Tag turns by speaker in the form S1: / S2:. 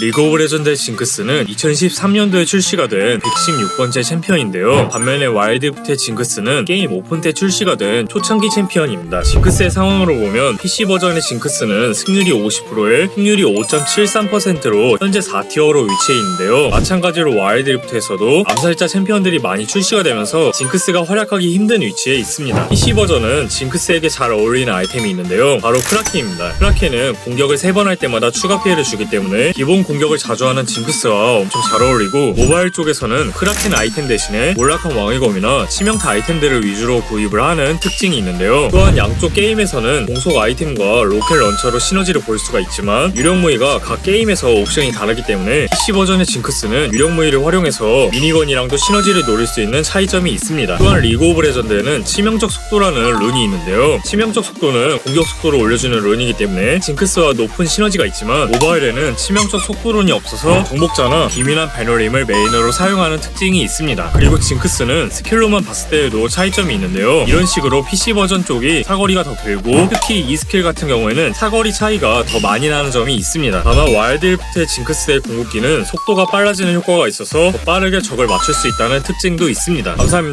S1: 리그 오브 레전드의 징크스는 2013년도에 출시가 된 116번째 챔피언인데요. 반면에 와일드부트의 징크스는 게임 오픈 때 출시가 된 초창기 챔피언입니다. 징크스의 상황으로 보면 PC 버전의 징크스는 승률이 50%에 승률이 5.73%로 현재 4티어로 위치해 있는데요. 마찬가지로 와일드리프트에서도 암살자 챔피언들이 많이 출시가 되면서 징크스가 활약하기 힘든 위치에 있습니다. PC 버전은 징크스에게 잘 어울리는 아이템이 있는데요. 바로 크라켄입니다. 크라켄은 공격을 3번 할 때마다 추가 피해를 주기 때문에 기본 공격을 자주 하는 징크스와 엄청 잘 어울리고 모바일 쪽에서는 크라켄 아이템 대신에 몰락한 왕의 검이나 치명타 아이템들을 위주로 구입을 하는 특징이 있는데요. 또한 양쪽 게임에서는 공속 아이템과 로켓 런처로 시너지를 볼 수가 있지만 유령 무기가 각 게임에서 옵션이 다르기 때문에 PC 버전의 징크스는 유령 무기를 활용해서 미니건이랑도 시너지를 노릴 수 있는 차이점이 있습니다. 또한 리그 오브 레전드에는 치명적 속도라는 룬이 있는데요. 치명적 속도는 공격 속도를 올려주는 룬이기 때문에 징크스와 높은 시너지가 있지만 모바일에는 치명적 속도 룬이 없어서 정복자나 기민한 발놀림을 메인으로 사용하는 특징이 있습니다. 그리고 징크스는 스킬로만 봤을 때에도 차이점이 있는데요. 이런 식으로 PC 버전 쪽이 사거리가 더 길고 특히 이 스킬 같은 경우에는 사거리 차이가 더 많이 나는 점이 있습니다. 다만 와일드리프트의 징크스의 궁극기는 속도가 빨라지는 효과가 있어서 더 빠르게 적을 맞출 수 있다는 특징도 있습니다. 감사합니다.